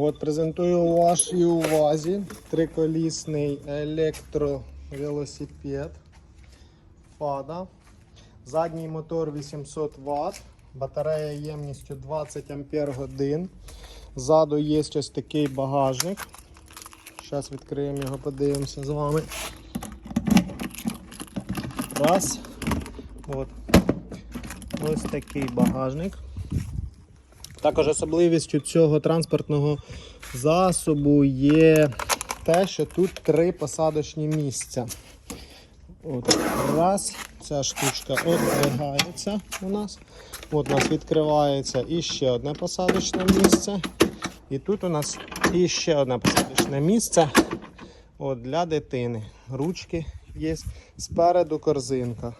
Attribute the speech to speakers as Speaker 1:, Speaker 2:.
Speaker 1: От презентую вашій увазі триколісний електровелосипед Фада. Задній мотор 800 Вт, батарея ємністю 20 Ампер годин. Ззаду є ось такий багажник. Зараз відкриємо його, подивимося з вами. Раз. От. Ось такий багажник. Також особливістю цього транспортного засобу є те, що тут три посадочні місця. От, раз, ця штучка віддвигається у нас. От у нас відкривається іще одне посадочне місце. І тут у нас іще одне посадочне місце от, для дитини. Ручки є. Спереду корзинка.